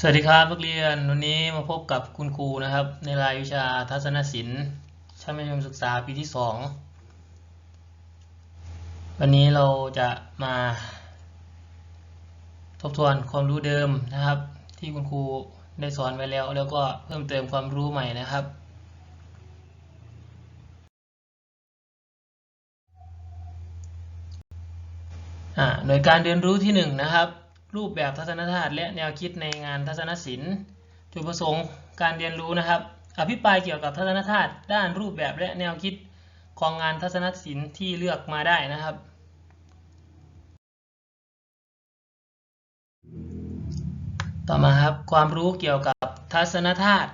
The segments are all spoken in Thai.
สวัสดีครับนักเรียนวันนี้มาพบกับคุณครูนะครับ ในรายวิชาทัศนศิลป์ชั้นมัธยมศึกษาปีที่สองวันนี้เราจะมาทบทวนความรู้เดิมนะครับ ที่คุณครูได้สอนไว้แล้ว แล้วก็เพิ่มเติมความรู้ใหม่นะครับอ่าหน่วยการเรียนรู้ที่หนึ่งนะครับ รูปแบบทัศนธาตุและแนวคิดในงานทัศนศิลป์จุดประสงค์การเรียนรู้นะครับ อภิปรายเกี่ยวกับทัศนธาตุด้านรูปแบบและแนวคิดของงานทัศนศิลป์ที่เลือกมาได้นะครับ ต่อมาครับความรู้เกี่ยวกับทัศนธาตุ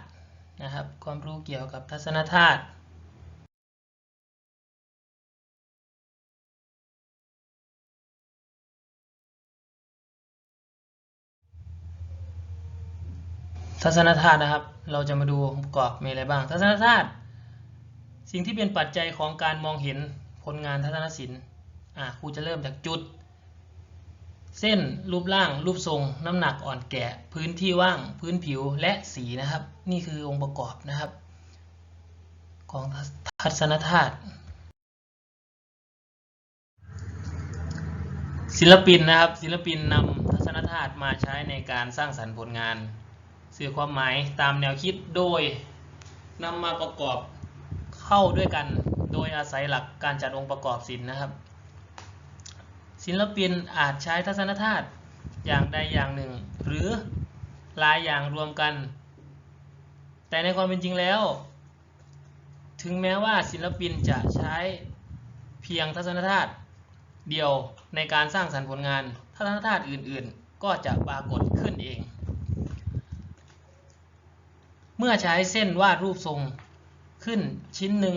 นะครับ ความรู้เกี่ยวกับทัศนธาตุ ทัศนธาตุนะครับ เราจะมาดูองค์ประกอบมีอะไรบ้าง ทัศนธาตุสิ่งที่เป็นปัจจัยของการมองเห็นผลงานทัศนศิลป์อ่าครูจะเริ่มจากจุด เส้นรูปร่าง รูปทรง น้ำหนักอ่อนแก่ พื้นที่ว่าง พื้นผิวและสีนะครับ นี่คือองค์ประกอบนะครับ ของทัศนธาตุศิลปินนะครับศิลปินนำทัศนธาตุมาใช้ในการสร้างสรรค์ผลงาน สื่อความหมายตามแนวคิดโดยนำมาประกอบเข้าด้วยกัน โดยอาศัยหลักการจัดองค์ประกอบศิลป์นะครับ ศิลปินอาจใช้ทัศนธาตุอย่างใดอย่างหนึ่ง หรือหลายอย่างรวมกัน แต่ในความเป็นจริงแล้ว ถึงแม้ว่าศิลปินจะใช้เพียงทัศนธาตุเดียวในการสร้างสรรค์ผลงานทัศนธาตุอื่นๆ ก็จะปรากฏขึ้นเอง เมื่อใช้เส้นวาดรูปทรงขึ้นชิ้นหนึ่ง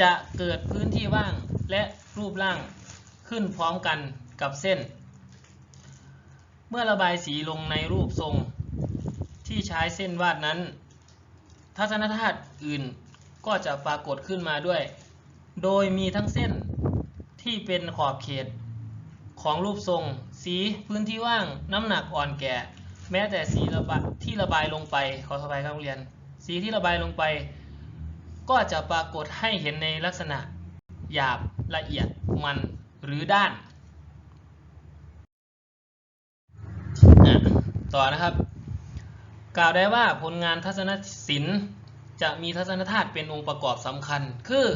จะเกิดพื้นที่ว่างและรูปร่างขึ้นพร้อมกันกับเส้น เมื่อระบายสีลงในรูปทรง ที่ใช้เส้นวาดนั้น ทัศนธาตุอื่นก็จะปรากฏขึ้นมาด้วย โดยมีทั้งเส้นที่เป็นขอบเขตของรูปทรง สีพื้นที่ว่างน้ำหนักอ่อนแก่ แม้แต่สีระบายที่ระบายลงไปขอสบายครับนักเรียน สีที่ระบายลงไป ก็จะปรากฏให้เห็นในลักษณะหยาบละเอียดมันหรือด้าน ต่อนะครับ กล่าวได้ว่าผลงานทัศนศิลป์จะมีทัศนธาตุเป็นองค์ประกอบสำคัญ คือ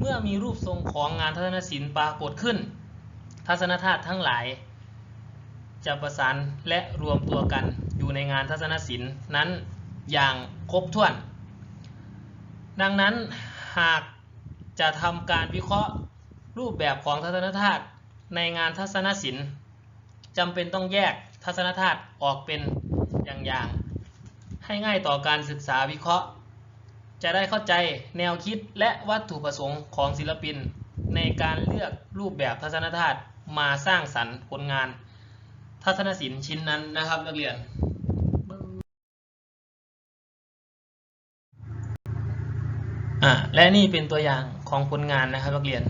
เมื่อมีรูปทรงของงานทัศนศิลป์ปรากฏขึ้น ทัศนธาตุทั้งหลาย จะประสานและรวมตัวกันอยู่ในงานทัศนศิลป์นั้นอย่างครบถ้วน ดังนั้นหากจะทำการวิเคราะห์รูปแบบของทัศนธาตุในงานทัศนศิลป์จำเป็นต้องแยกทัศนธาตุออกเป็นอย่างๆให้ง่ายต่อการศึกษาวิเคราะห์ จะได้เข้าใจแนวคิดและวัตถุประสงค์ของศิลปิน ในการเลือกรูปแบบทัศนธาตุมาสร้างสรรค์ผลงาน ทัศนศิลป์ชิ้นนั้นนะครับนักเรียน และนี่เป็นตัวอย่างของผลงานนะครับนักเรียน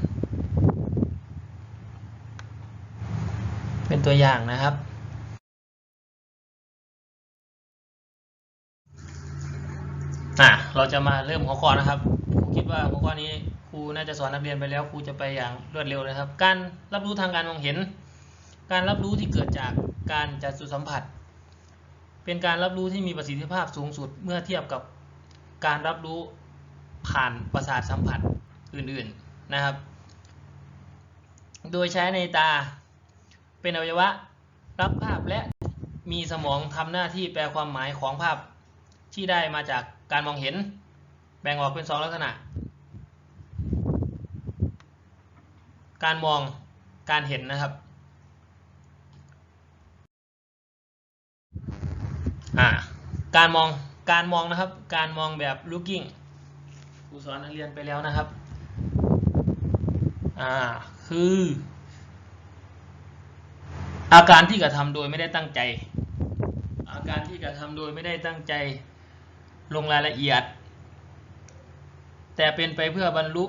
เป็นตัวอย่างนะครับ เราจะมาเริ่มหัวข้อนะครับครูคิดว่าหัวข้อนี้ครูน่าจะสอนนักเรียนไปแล้วครูจะไปอย่างรวดเร็วนะครับ การรับรู้ทางการมองเห็น การรับรู้ที่เกิดจากการจัดสุสัมผัส เป็นการรับรู้ที่มีประสิทธิภาพสูงสุดเมื่อเทียบกับการรับรู้ผ่านประสาทสัมผัสอื่นๆนะครับ โดยใช้ในตาเป็นอวัยวะรับภาพและมีสมองทำหน้าที่แปลความหมายของภาพที่ได้มาจากการมองเห็น แบ่งออกเป็นสองลักษณะ การมองการเห็นนะครับ อ่าการมองการมองนะครับ การมองแบบ looking ครูสอนนักเรียนไปแล้วนะครับอ่าคือ อาการที่กระทำโดยไม่ได้ตั้งใจ อาการที่กระทำโดยไม่ได้ตั้งใจลงรายละเอียด แต่เป็นไปเพื่อบรรลุ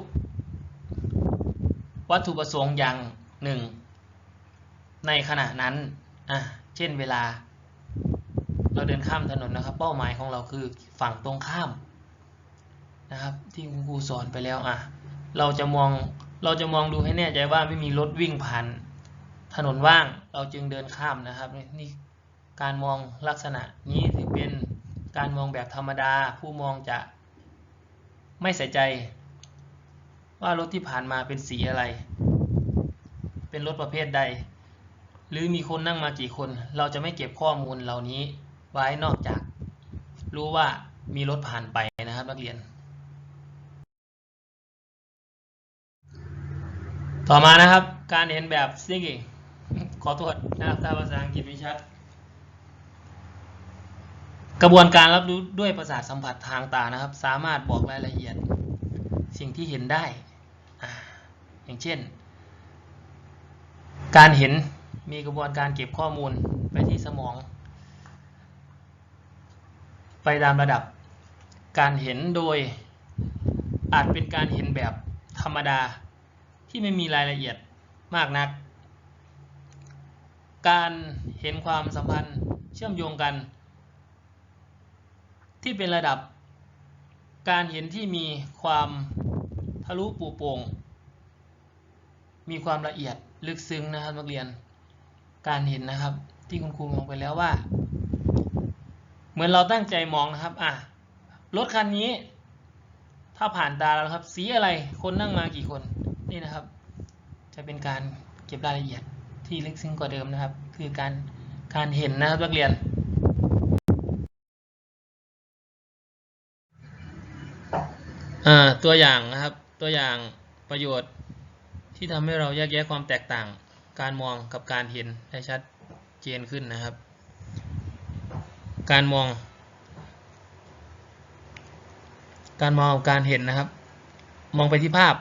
วัตถุประสงค์อย่างหนึ่ง ในขณะนั้นอะเช่นเวลา เราเดินข้ามถนนนะครับ เป้าหมายของเราคือฝั่งตรงข้ามนะครับ ที่คุณครูสอนไปแล้วอะเราจะมองเราจะมองดูให้แน่ใจว่าไม่มีรถวิ่งผ่านถนนว่างเราจึงเดินข้ามนะครับนี่นี่การมองลักษณะนี้ถือเป็นการมองแบบธรรมดา ผู้มองจะไม่ใส่ใจ ว่ารถที่ผ่านมาเป็นสีอะไร เป็นรถประเภทใด หรือมีคนนั่งมากี่คน เราจะไม่เก็บข้อมูลเหล่านี้ ไว้นอกจาก รู้ว่ามีรถผ่านไปนะครับนักเรียน ต่อมานะครับ การเห็นแบบ singing ขอโทษนะครับถ้าภาษาอังกฤษไม่ชัด กระบวนการรับรู้ด้วยประสาทสัมผัสทางตานะครับ สามารถบอกรายละเอียด สิ่งที่เห็นได้อ่าอย่างเช่น การเห็นมีกระบวนการเก็บข้อมูลไปที่สมอง ไปตามระดับ การเห็นโดยอาจเป็นการเห็นแบบธรรมดาที่ไม่มีรายละเอียดมากนัก การเห็นความสัมพันธ์เชื่อมโยงกัน ที่เป็นระดับ การเห็นที่มีความทะลุปูโป่งมีความละเอียดลึกซึ้งนะครับนักเรียน การเห็นนะครับที่คุณครูมองไปแล้วว่า เหมือนเราตั้งใจมองนะครับอะรถคันนี้ ถ้าผ่านตาแล้วครับ สีอะไรคนนั่งมากี่คนนี่นะครับ จะเป็นการเก็บรายละเอียดที่ลึกซึ้งกว่าเดิมนะครับ คือการการเห็นนะครับนักเรียน ตัวอย่างนะครับตัวอย่างประโยชน์ที่ทำให้เราแยกแยะความแตกต่าง การมองกับการเห็นได้ชัดเจนขึ้นนะครับ การมอง การมองการเห็นนะครับ มองไปที่ภาพ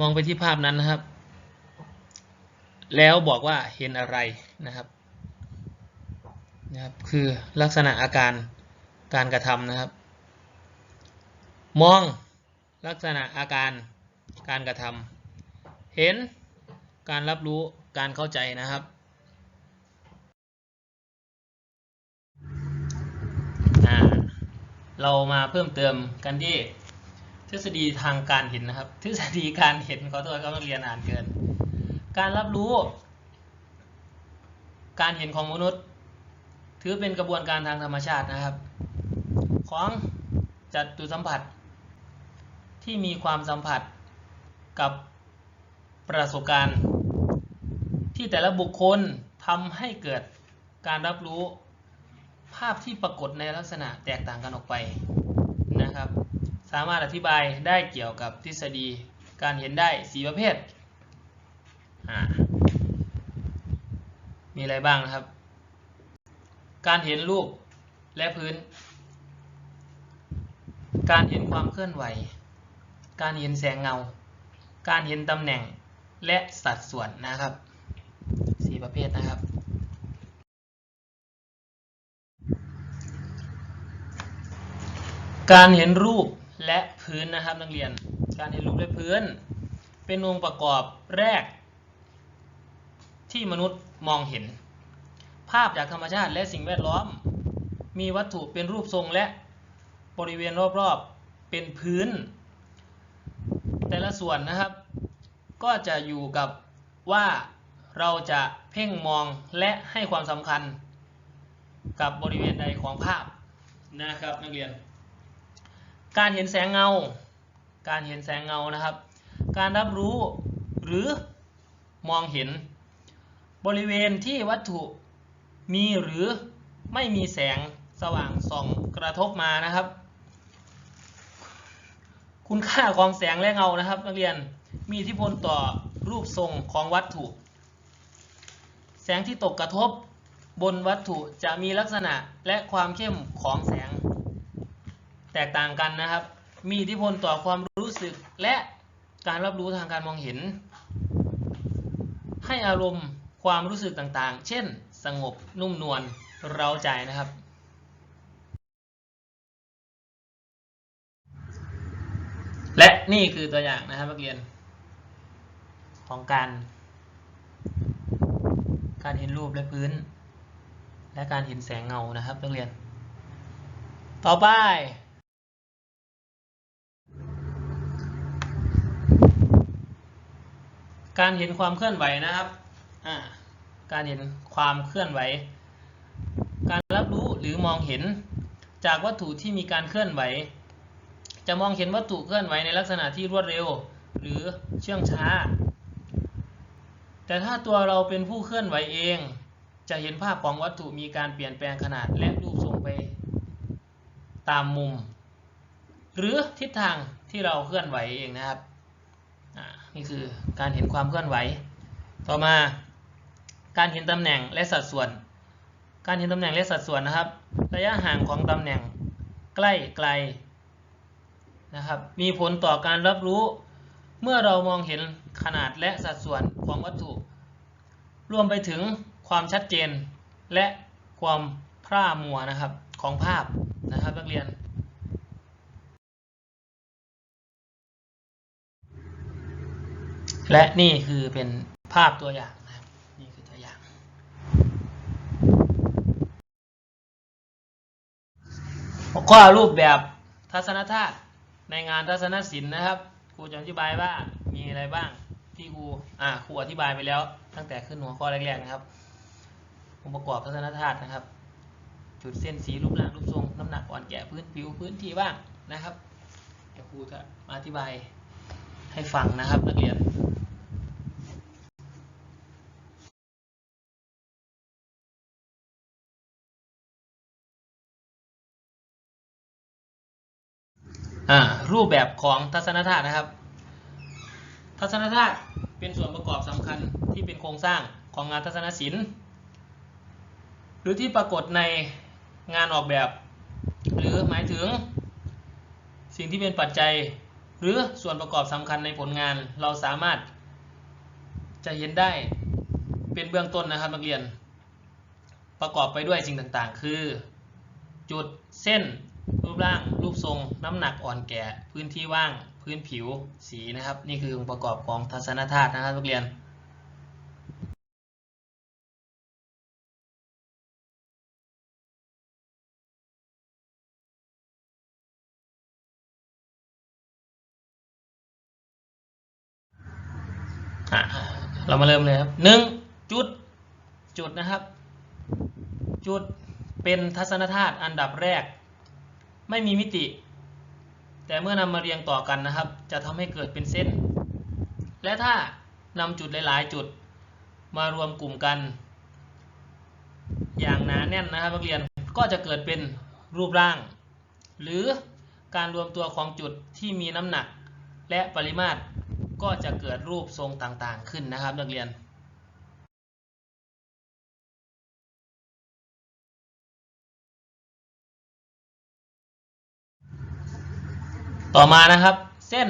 มองไปที่ภาพนั้นนะครับ แล้วบอกว่าเห็นอะไรนะครับนะครับคือลักษณะอาการการกระทำนะครับ มองลักษณะอาการการกระทำเห็นการรับรู้การเข้าใจนะครับ อ่า เรามาเพิ่มเติมกันที่ทฤษฎีทางการเห็นนะครับ ทฤษฎีการเห็นขอโทษครับนักเรียนอ่านเกิน การรับรู้ การเห็นของมนุษย์ ถือเป็นกระบวนการทางธรรมชาตินะครับ ของจัตุสัมผัส ที่มีความสัมผัสกับประสบการณ์ ที่แต่ละบุคคลทำให้เกิดการรับรู้ ภาพที่ปรากฏในลักษณะแตกต่างกันออกไปนะครับ สามารถอธิบายได้เกี่ยวกับทฤษฎีการเห็นได้สีประเภท มีอะไรบ้างนะครับ การเห็นรูปและพื้น การเห็นความเคลื่อนไหว การเห็นแสงเงา การเห็นตำแหน่งและสัดส่วนนะครับสี่ประเภทนะครับ การเห็นรูปและพื้นนะครับนักเรียน การเห็นรูปและพื้น เป็นองค์ประกอบแรก ที่มนุษย์มองเห็น ภาพจากธรรมชาติและสิ่งแวดล้อม มีวัตถุเป็นรูปทรงและบริเวณรอบๆเป็นพื้น แต่ละส่วนนะครับ ก็จะอยู่กับว่าเราจะเพ่งมองและให้ความสำคัญ กับบริเวณใดของภาพนะครับนักเรียน การเห็นแสงเงา การเห็นแสงเงานะครับ การรับรู้หรือมองเห็น บริเวณที่วัตถุมีหรือไม่มีแสงสว่างส่องกระทบมานะครับ คุณค่าของแสงและเงานะครับ นักเรียนมีอิทธิพลต่อรูปทรงของวัตถุ แสงที่ตกกระทบบนวัตถุจะมีลักษณะและความเข้มของแสง แตกต่างกันนะครับ มีอิทธิพลต่อความรู้สึกและการรับรู้ทางการมองเห็น ให้อารมณ์ความรู้สึกต่างๆ เช่น สงบนุ่มนวลเร้าใจนะครับ และนี่คือตัวอย่างนะครับนักเรียน ของการ การเห็นรูปและพื้น และการเห็นแสงเงานะครับนักเรียน ต่อไป การเห็นความเคลื่อนไหวนะครับ การเห็นความเคลื่อนไหว การรับรู้หรือมองเห็นจากวัตถุที่มีการเคลื่อนไหว จะมองเห็นวัตถุเคลื่อนไหวในลักษณะที่รวดเร็ว หรือเชื่องช้า แต่ถ้าตัวเราเป็นผู้เคลื่อนไหวเอง จะเห็นภาพของวัตถุมีการเปลี่ยนแปลงขนาดและรูปทรงไป ตามมุม หรือทิศทางที่เราเคลื่อนไหวเองนะครับ นี่คือการเห็นความเคลื่อนไหว ต่อมา การเห็นตำแหน่งและสัดส่วน การเห็นตำแหน่งและสัดส่วนนะครับ ระยะห่างของตำแหน่งใกล้ไกลนะครับ มีผลต่อการรับรู้ เมื่อเรามองเห็นขนาดและสัดส่วนของวัตถุ รวมไปถึงความชัดเจนและความพร่ามัวนะครับของภาพนะครับนักเรียน และนี่คือเป็นภาพตัวอย่างนะครับนี่คือตัวอย่าง ข้อรูปแบบทัศนธาตุในงานทัศนศิลป์นะครับครูจะอธิบายว่ามีอะไรบ้างที่ครูอ่าครูอธิบายไปแล้ว ตั้งแต่ขึ้นหัวข้อแรกๆนะครับองค์ประกอบทัศนธาตุนะครับ จุดเส้นสีรูปร่างรูปทรงน้ำหนักอ่อนแก่พื้นผิวพื้นที่บ้างนะครับเดี๋ยวครูจะมาอธิบายให้ฟังนะครับนักเรียน รูปแบบของทัศนธาตุนะครับ ทัศนธาตุเป็นส่วนประกอบสำคัญที่เป็นโครงสร้างของงานทัศนศิลป์ หรือที่ปรากฏในงานออกแบบ หรือหมายถึง สิ่งที่เป็นปัจจัย หรือส่วนประกอบสำคัญในผลงานเราสามารถจะเห็นได้เป็นเบื้องต้นนะครับนักเรียน ประกอบไปด้วยสิ่งต่างๆ คือ จุดเส้น รูปร่างรูปทรงน้ำหนักอ่อนแก่พื้นที่ว่างพื้นผิวสีนะครับ นี่คือองค์ประกอบของทัศนธาตุนะครับนักเรียนเรามาเริ่มเลยครับหนึ่งจุดจุดนะครับ จุดเป็นทัศนธาตุอันดับแรก ไม่มีมิติ แต่เมื่อนำมาเรียงต่อกันนะครับ จะทำให้เกิดเป็นเส้น และถ้านำจุดหลาย ๆ จุดมารวมกลุ่มกัน อย่างหนาแน่นนะครับนักเรียนก็จะเกิดเป็นรูปร่าง หรือการรวมตัวของจุดที่มีน้ำหนัก และปริมาตรก็จะเกิดรูปทรงต่างๆ ขึ้นนะครับนักเรียน ต่อมานะครับ เส้น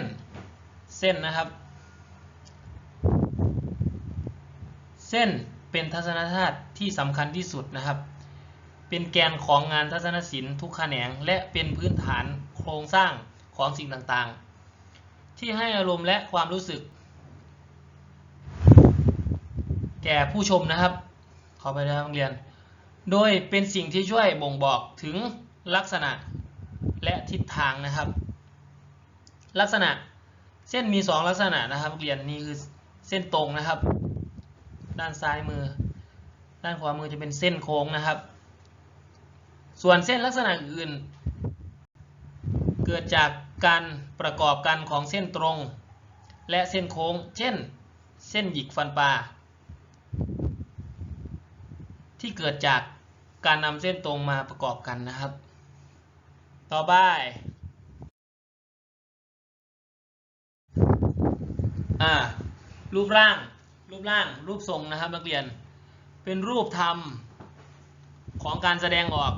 เส้นนะครับ เส้นเป็นทัศนธาตุที่สำคัญที่สุดนะครับ เป็นแกนของงานทัศนศิลป์ทุกแขนง และเป็นพื้นฐานโครงสร้างของสิ่งต่างๆ ที่ให้อารมณ์และความรู้สึก แก่ผู้ชมนะครับขอไปนะครับเรียน โดยเป็นสิ่งที่ช่วยบ่งบอกถึงลักษณะและทิศทางนะครับ ลักษณะเส้นมี 2 ลักษณะนะครับนักเรียนนี่คือเส้นตรงนะครับ ด้านซ้ายมือ ด้านขวามือจะเป็นเส้นโค้งนะครับ ส่วนเส้นลักษณะอื่น เกิดจากการประกอบกันของเส้นตรง และเส้นโค้ง เช่น เส้นหยิกฟันปลาที่เกิดจากการนำเส้นตรงมาประกอบกันนะครับ ต่อไป อ่ารูปร่าง รูปร่าง รูปทรงนะครับนักเรียน เป็นรูปธรรมของการแสดงออก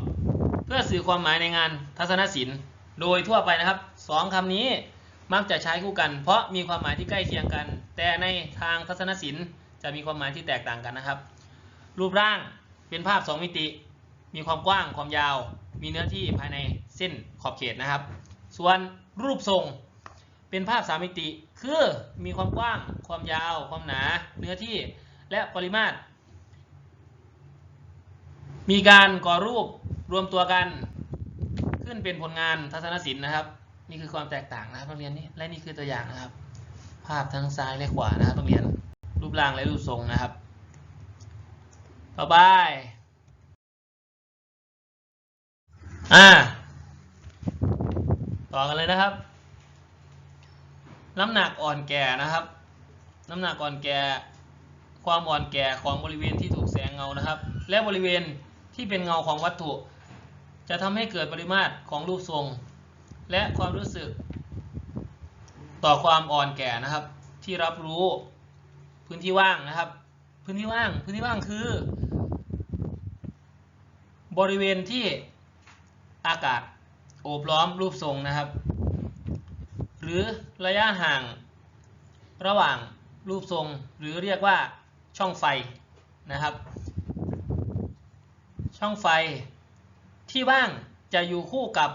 เพื่อสื่อความหมายในงานทัศนศิลป์ โดยทั่วไปนะครับสองคำนี้มักจะใช้คู่กัน เพราะมีความหมายที่ใกล้เคียงกัน แต่ในทางทัศนศิลป์จะมีความหมายที่แตกต่างกันนะครับ รูปร่างเป็นภาพ 2 มิติ มีความกว้างความยาว มีเนื้อที่ภายในเส้นขอบเขตนะครับ ส่วนรูปทรง เป็นภาพ3มิติ คือมีความกว้าง ความยาว ความหนา เนื้อที่ และปริมาตร มีการก่อรูปรวมตัวกัน ขึ้นเป็นผลงานทัศนศิลป์นะครับ นี่คือความแตกต่างนะครับนักเรียนนี่ และนี่คือตัวอย่างนะครับ ภาพทั้งซ้ายและขวานะครับนักเรียน รูปร่างและรูปทรงนะครับ ต่อไป อ่า ต่อกันเลยนะครับ น้ำหนักอ่อนแก่นะครับ น้ำหนักอ่อนแก่ ความอ่อนแก่ของบริเวณที่ถูกแสงเงานะครับ และบริเวณที่เป็นเงาของวัตถุ จะทำให้เกิดปริมาตรของรูปทรง และความรู้สึก ต่อความอ่อนแก่นะครับ ที่รับรู้พื้นที่ว่างนะครับ พื้นที่ว่าง พื้นที่ว่างคือ บริเวณที่อากาศโอบล้อมรูปทรงนะครับ รือระยะห่างระหว่างรูปทรง หรือเรียกว่าช่องไฟนะครับ ช่องไฟที่ว่างจะอยู่คู่กับ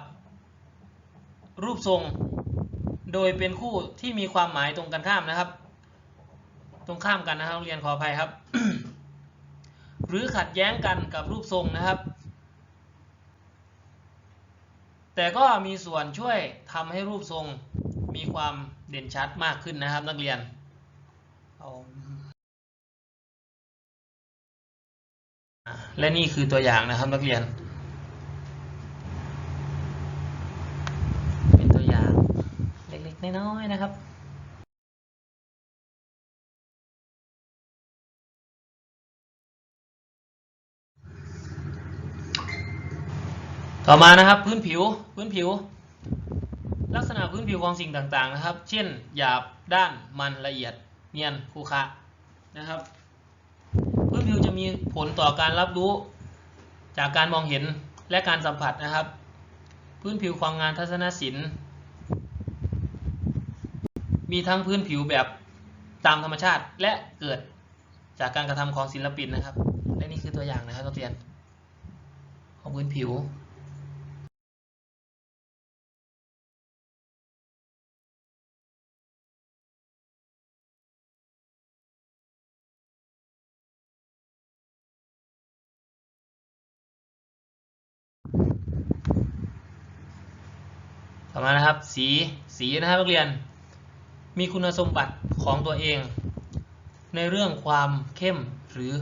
รูปทรง โดยเป็นคู่ที่มีความหมายตรงกันข้ามนะครับ ตรงข้ามกันนะครับเรียนขออภัยครับ หรือขัดแย้งกันกับรูปทรงนะครับ แต่ก็มีส่วนช่วยทำให้รูปทรง มีความเด่นชัดมากขึ้นนะครับนักเรียนเอาและนี่คือตัวอย่างนะครับนักเรียน เป็นตัวอย่างเล็กๆน้อยๆนะครับต่อมานะครับพื้นผิวพื้นผิว ลักษณะพื้นผิวของสิ่งต่างๆนะครับ เช่น หยาบ ด้าน มันละเอียด เนียนคูคะนะครับ พื้นผิวจะมีผลต่อการรับรู้ จากการมองเห็นและการสัมผัสนะครับ พื้นผิวของงานทัศนศิลป์ มีทั้งพื้นผิวแบบตามธรรมชาติและเกิดจากการกระทำของศิลปินนะครับ และนี่คือตัวอย่างนะครับนักเรียนของพื้นผิว อมานะครับ สีสีนะครับนักเรียน มีคุณสมบัติของตัวเอง ในเรื่องความเข้มหรือ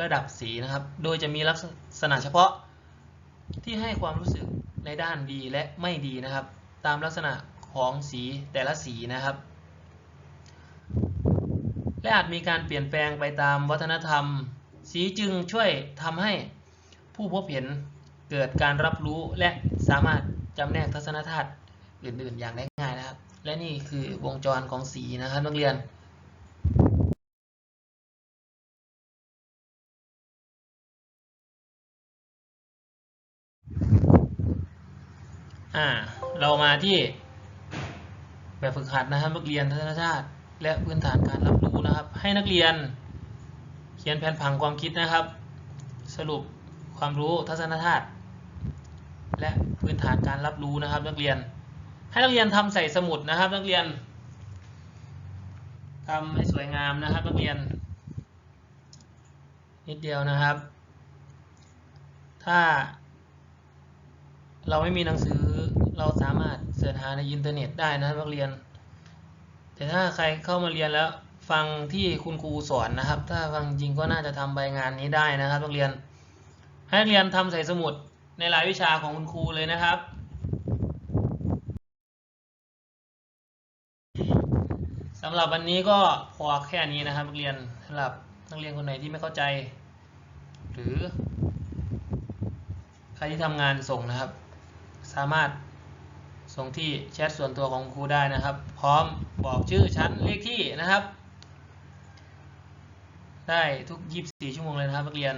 ระดับสีนะครับ โดยจะมีลักษณะเฉพาะที่ให้ความรู้สึกในด้านดีและไม่ดีนะครับ ตามลักษณะของสีแต่ละสีนะครับ และอาจมีการเปลี่ยนแปลงไปตามวัฒนธรรม สีจึงช่วยทำให้ผู้พบเห็นเกิดการรับรู้และสามารถจำแนกทัศนธาตุ อื่นๆ อย่างได้ง่ายนะครับ และนี่คือวงจรของสีนะครับนักเรียนอ่าเรามาที่แบบฝึกหัดนะครับนักเรียนทัศนชาติ และพื้นฐานการรับรู้นะครับ ให้นักเรียนเขียนแผนผังความคิดนะครับ สรุปความรู้ทัศนชาติ และพื้นฐานการรับรู้นะครับนักเรียน ให้นักเรียนทำใส่สมุดนะครับ นักเรียนทำให้สวยงามนะครับ นักเรียน นิดเดียวนะครับ ถ้า เราไม่มีหนังสือเราสามารถเสิร์ชหาในอินเทอร์เน็ตได้นะครับนักเรียน แต่ถ้าใครเข้ามาเรียนแล้วฟังที่คุณครูสอนนะครับ ถ้าฟังจริงก็น่าจะทำใบงานนี้ได้นะครับนักเรียน ให้นักเรียนทำใส่สมุดในรายวิชาของคุณครูเลยนะครับ สำหรับวันนี้ก็พอแค่นี้นะครับนักเรียนสำหรับนักเรียนคนไหนที่ไม่เข้าใจ หรือ ใครที่ทำงานส่งนะครับ สามารถส่งที่แชทส่วนตัวของครูได้นะครับ พร้อมบอกชื่อชั้นเลขที่นะครับ ได้ทุก 24 ชั่วโมงเลยนะครับนักเรียน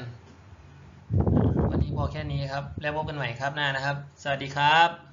วันนี้พอแค่นี้ครับ แล้วพบกันใหม่ครับหน้านะครับ สวัสดีครับ